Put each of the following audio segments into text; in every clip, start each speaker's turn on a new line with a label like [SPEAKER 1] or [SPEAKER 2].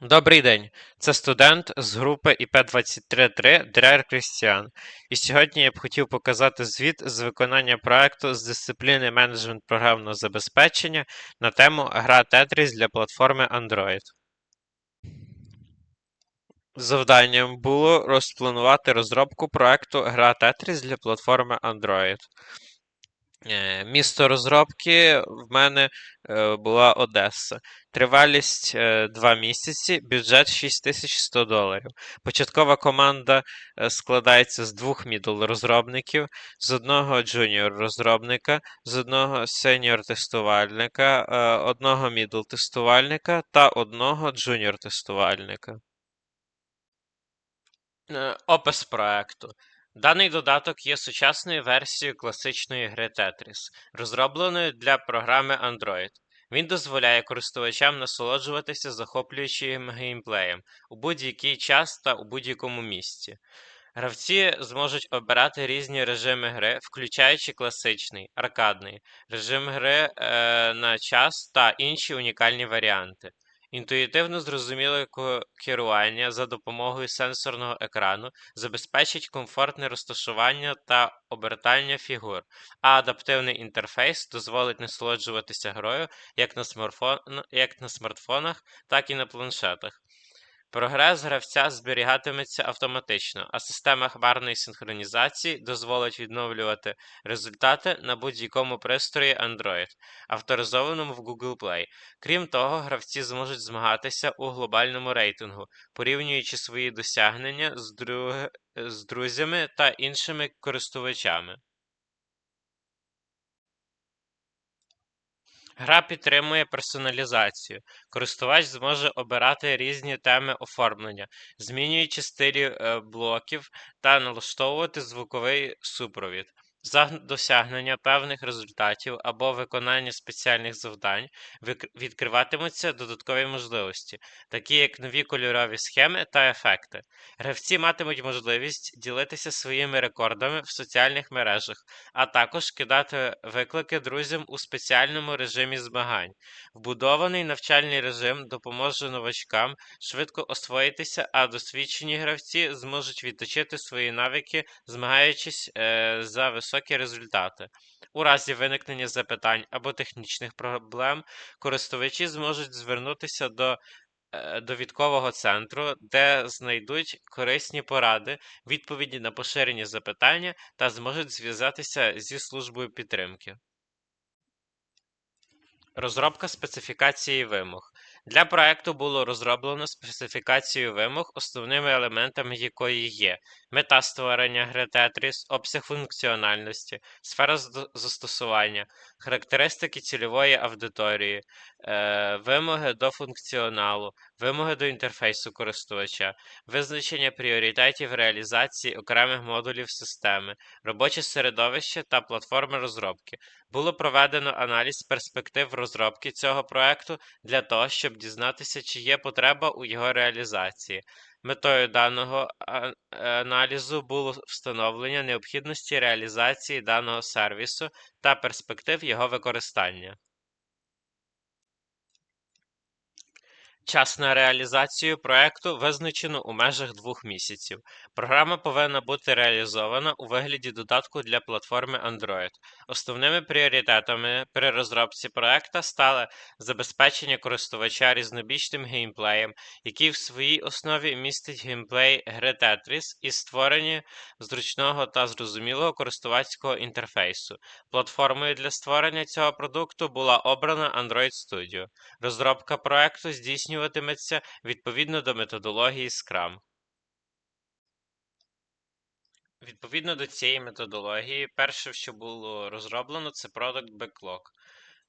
[SPEAKER 1] Добрий день, це студент з групи ІП-23-3 Дрер Крістіан. І сьогодні я б хотів показати звіт з виконання проекту з дисципліни менеджмент програмного забезпечення на тему Гра Tetris для платформи Android. Завданням було розпланувати розробку проекту Гра Tetris для платформи Android. Е, Місто розробки в мене е, була Одеса. Тривалість 2 місяці, бюджет 6100 доларів. Початкова команда е, складається з двох мідл розробників, з одного джуніор розробника, з одного сеньор тестувальника, одного мідл тестувальника та одного джуніор тестувальника. Е, Опис проекту. Даний додаток є сучасною версією класичної гри Tetris, розробленої для програми Android. Він дозволяє користувачам насолоджуватися захоплюючим геймплеєм у будь-який час та у будь-якому місці. Гравці зможуть обирати різні режими гри, включаючи класичний, аркадний, режим гри е, на час та інші унікальні варіанти. Інтуїтивно зрозуміле керування за допомогою сенсорного екрану забезпечить комфортне розташування та обертання фігур, а адаптивний інтерфейс дозволить насолоджуватися грою як на смартфонах, так і на планшетах. Прогрес гравця зберігатиметься автоматично, а система хмарної синхронізації дозволить відновлювати результати на будь-якому пристрої Android, авторизованому в Google Play. Крім того, гравці зможуть змагатися у глобальному рейтингу, порівнюючи свої досягнення з, друг... з друзями та іншими користувачами. Гра підтримує персоналізацію. Користувач зможе обирати різні теми оформлення, змінюючи стилі е, блоків та налаштовувати звуковий супровід. За досягнення певних результатів або виконання спеціальних завдань відкриватимуться додаткові можливості, такі як нові кольорові схеми та ефекти. Гравці матимуть можливість ділитися своїми рекордами в соціальних мережах, а також кидати виклики друзям у спеціальному режимі змагань. Вбудований навчальний режим допоможе новачкам швидко освоїтися, а досвідчені гравці зможуть відточити свої навики, змагаючись е, за високі результати. У разі виникнення запитань або технічних проблем, користувачі зможуть звернутися до е, довідкового центру, де знайдуть корисні поради, відповіді на поширені запитання та зможуть зв'язатися зі службою підтримки. Розробка специфікації вимог. Для проекту було розроблено специфікацію вимог, основними елементами якої є мета створення гри Tetris, обсяг функціональності, сфера застосування, характеристики цільової аудиторії, е, вимоги до функціоналу, вимоги до інтерфейсу користувача, визначення пріоритетів реалізації окремих модулів системи, робоче середовище та платформи розробки. Було проведено аналіз перспектив розробки цього проекту для того, щоб дізнатися, чи є потреба у його реалізації. Метою даного аналізу було встановлення необхідності реалізації даного сервісу та перспектив його використання. Час на реалізацію проекту визначено у межах двох місяців. Програма повинна бути реалізована у вигляді додатку для платформи Android. Основними пріоритетами при розробці проекта стали забезпечення користувача різнобічним геймплеєм, який в своїй основі містить геймплей гри Tetris і створення зручного та зрозумілого користувацького інтерфейсу. Платформою для створення цього продукту була обрана Android Studio. Розробка проекту здійснюватиметься відповідно до методології Scrum. Відповідно до цієї методології, перше, що було розроблено, це Product Backlog.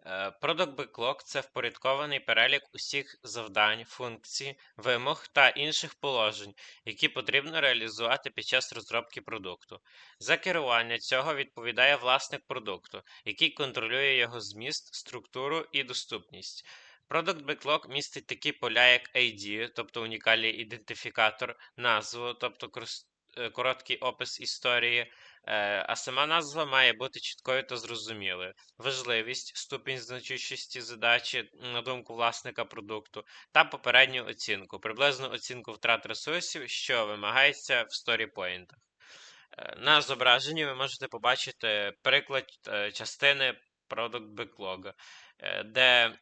[SPEAKER 1] Е, Product Backlog – це впорядкований перелік усіх завдань, функцій, вимог та інших положень, які потрібно реалізувати під час розробки продукту. За керування цього відповідає власник продукту, який контролює його зміст, структуру і доступність. Product Backlog містить такі поля, як ID, тобто унікальний ідентифікатор, назву, тобто е, короткий опис історії, Е, А сама назва має бути чіткою та зрозумілою. Важливість, ступінь значущості задачі, на думку власника продукту, та попередню оцінку, приблизну оцінку втрат ресурсів, що вимагається в сторіпоінтах. Е, На зображенні ви можете побачити приклад частини Product Backlog, де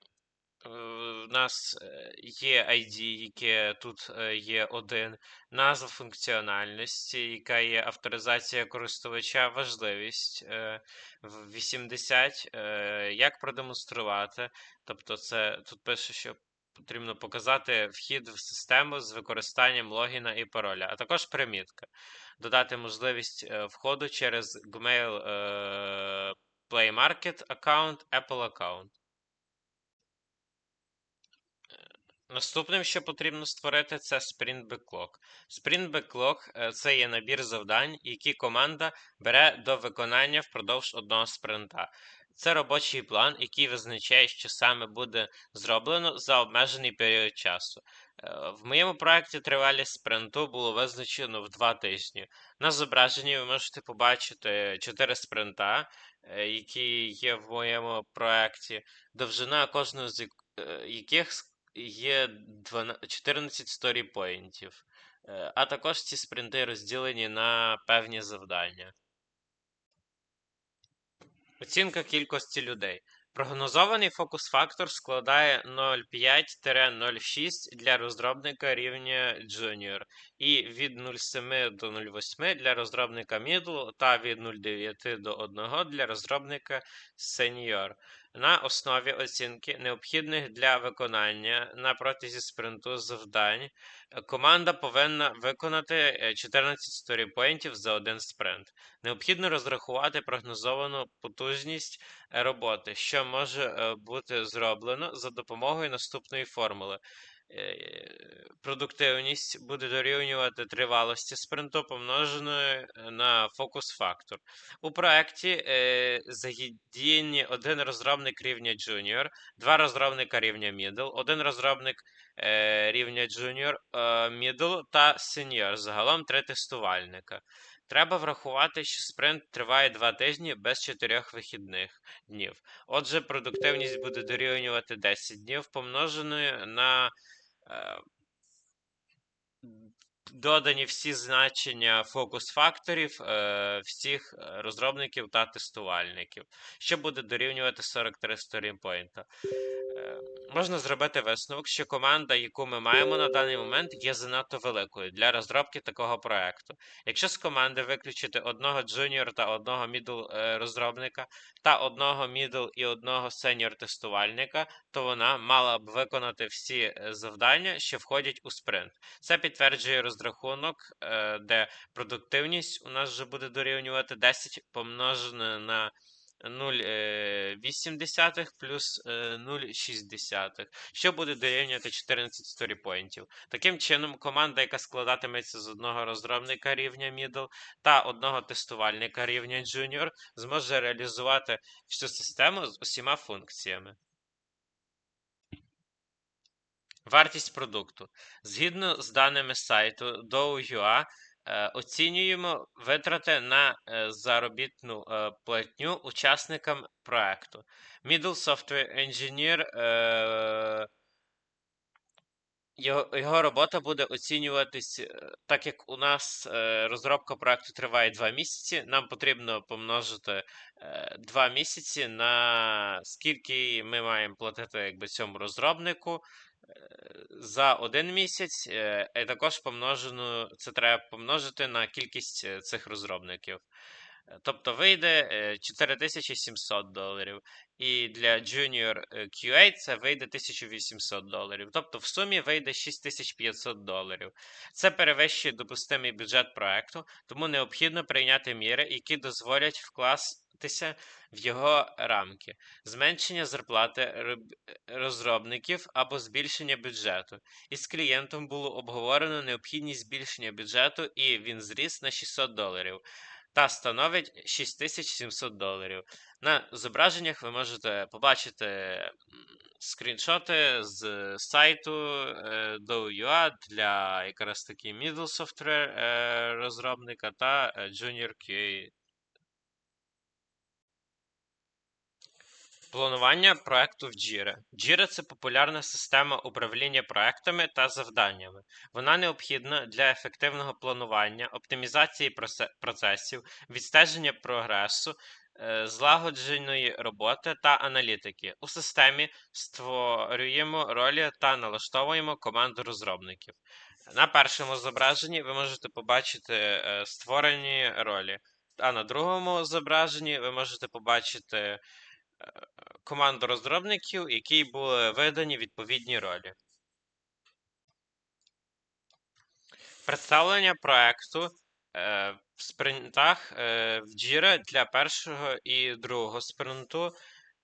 [SPEAKER 1] в нас є ID, яке тут є один, назва функціональності, яка є авторизація користувача, важливість е, в 80, е, як продемонструвати. Тобто, це тут пише, що потрібно показати вхід в систему з використанням логіна і пароля, а також примітка. Додати можливість е, входу через Gmail Play Market аккаунт, Apple аккаунт. Наступним, що потрібно створити, це Sprint Backlog. Sprint Backlog е, це є набір завдань, які команда бере до виконання впродовж одного спринта. Це робочий план, який визначає, що саме буде зроблено за обмежений період часу. Е, В моєму проєкті тривалість спринту було визначено в 2 тижні. На зображенні ви можете побачити 4 спринта, е, які є в моєму проєкті, довжина кожного з яких є 12 14 сторіпоінтів. Е, А також ці спринти розділені на певні завдання. Оцінка кількості людей. Прогнозований фокус-фактор складає 0,5-0,6 для розробника рівня Junior і від 0,7 до 0,8 для розробника Middle та від 0,9 до 1 для розробника Senior. На основі оцінки, необхідних для виконання на протязі спринту завдань, е, команда повинна виконати е, 14 сторіпоінтів за один спринт. Необхідно розрахувати прогнозовану потужність е, роботи, що може е, бути зроблено за допомогою наступної формули. Е, Продуктивність буде дорівнювати тривалості спринту помноженої е, на фокус-фактор. У проєкті е, задіяні один розробник рівня Junior, два розробника рівня Middle, один розробник рівня Junior, Middle та Senior, загалом три тестувальника. Треба врахувати, що спринт триває 2 тижні без 4 вихідних днів. Отже, продуктивність буде дорівнювати 10 днів, помноженою на е, додані всі значення фокус-факторів е, всіх е, розробників та тестувальників, що буде дорівнювати 43 сторінпойнта. Е, Можна зробити висновок, що команда, яку ми маємо на даний момент, є занадто великою для розробки такого проекту. Якщо з команди виключити одного джуніор та одного мідл е, розробника та одного мідл і одного сеньор тестувальника, то вона мала б виконати всі е, завдання, що входять у спринт. Це підтверджує розрахунок, е, де продуктивність у нас вже буде дорівнювати 10 помножене на 0,8 плюс е, 0,6, що буде дорівнювати 14 сторіпоінтів. Таким чином, команда, яка складатиметься з одного розробника рівня Middle та одного тестувальника рівня Junior, зможе реалізувати всю систему з усіма функціями. Вартість продукту. Згідно з даними сайту DOU.ua, е, оцінюємо витрати на е, заробітну е, платню учасникам проекту. Middle Software Engineer його, робота буде оцінюватись, так як у нас розробка проекту триває 2 місяці, нам потрібно помножити е, 2 місяці на скільки ми маємо платити якби, цьому розробнику за один місяць, е, і також помножено, це треба помножити на кількість е, цих розробників. Е, Тобто вийде е, 4700 доларів. І для Junior е, QA це вийде 1800 доларів. Тобто в сумі вийде 6500 доларів. Це перевищує допустимий бюджет проекту, тому необхідно прийняти міри, які дозволять вкластися в його рамки. Зменшення зарплати розробників або збільшення бюджету. Із клієнтом було обговорено необхідність збільшення бюджету, і він зріс на 600 доларів та становить 6700 доларів. На зображеннях ви можете побачити скріншоти з сайту DOUA DOU.ua для якраз таки middle software е, розробника та е, junior QA Планування проекту в Jira. Jira – це популярна система управління проектами та завданнями. Вона необхідна для ефективного планування, оптимізації процесів, відстеження прогресу, е, злагодженої роботи та аналітики. У системі створюємо ролі та налаштовуємо команду розробників. На першому зображенні ви можете побачити е, створені ролі, а на другому зображенні ви можете побачити команду розробників, якій були видані відповідні ролі. Представлення проекту е, в спринтах е, в Jira для першого і другого спринту.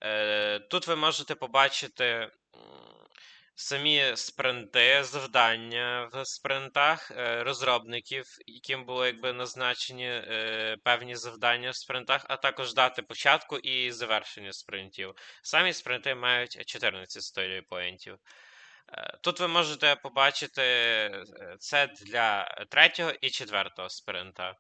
[SPEAKER 1] Е, тут ви можете побачити самі спринти, завдання в спринтах е, розробників, яким було якби назначені е, певні завдання в спринтах, а також дати початку і завершення спринтів. Самі спринти мають 14 сторій поінтів. Е, Тут ви можете побачити це для третього і четвертого спринта.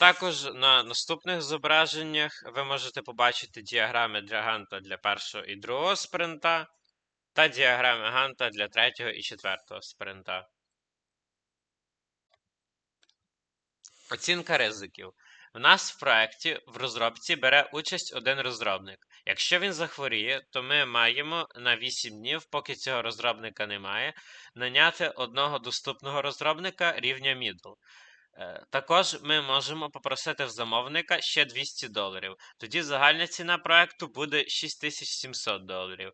[SPEAKER 1] Також на наступних зображеннях ви можете побачити діаграми для Ганта для першого і другого спринта та діаграми Ганта для третього і четвертого спринта. Оцінка ризиків. У нас в проєкті в розробці бере участь один розробник. Якщо він захворіє, то ми маємо на 8 днів, поки цього розробника немає, наняти одного доступного розробника рівня middle. Е, Також ми можемо попросити в замовника ще 200 доларів. Тоді загальна ціна проекту буде 6700 доларів,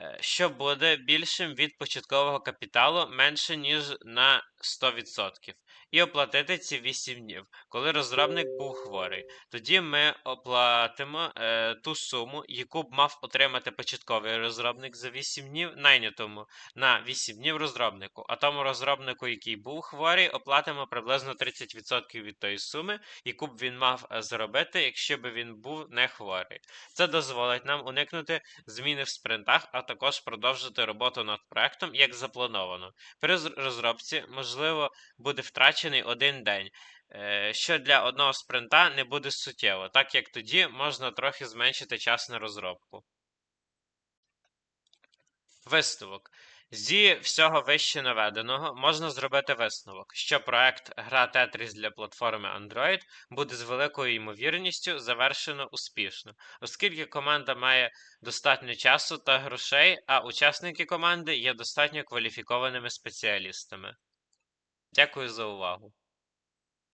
[SPEAKER 1] е, що буде більшим від початкового капіталу менше, ніж на 100%. І оплатити ці 8 днів, коли розробник був хворий. Тоді ми оплатимо е, ту суму, яку б мав отримати початковий розробник за 8 днів, найнятому на 8 днів розробнику. А тому розробнику, який був хворий, оплатимо приблизно 30% від тої суми, яку б він мав е, заробити, якщо б він був не хворий. Це дозволить нам уникнути зміни в спринтах, а також продовжити роботу над проектом як заплановано. При розробці, можливо, буде втрачений один день, е, що для одного спринта не буде суттєво, так як тоді можна трохи зменшити час на розробку. Висновок. Зі всього вище наведеного можна зробити висновок, що проект Гра Tetris для платформи Android буде з великою ймовірністю завершено успішно, оскільки команда має достатньо часу та грошей, а учасники команди є достатньо кваліфікованими спеціалістами. Дякую за увагу.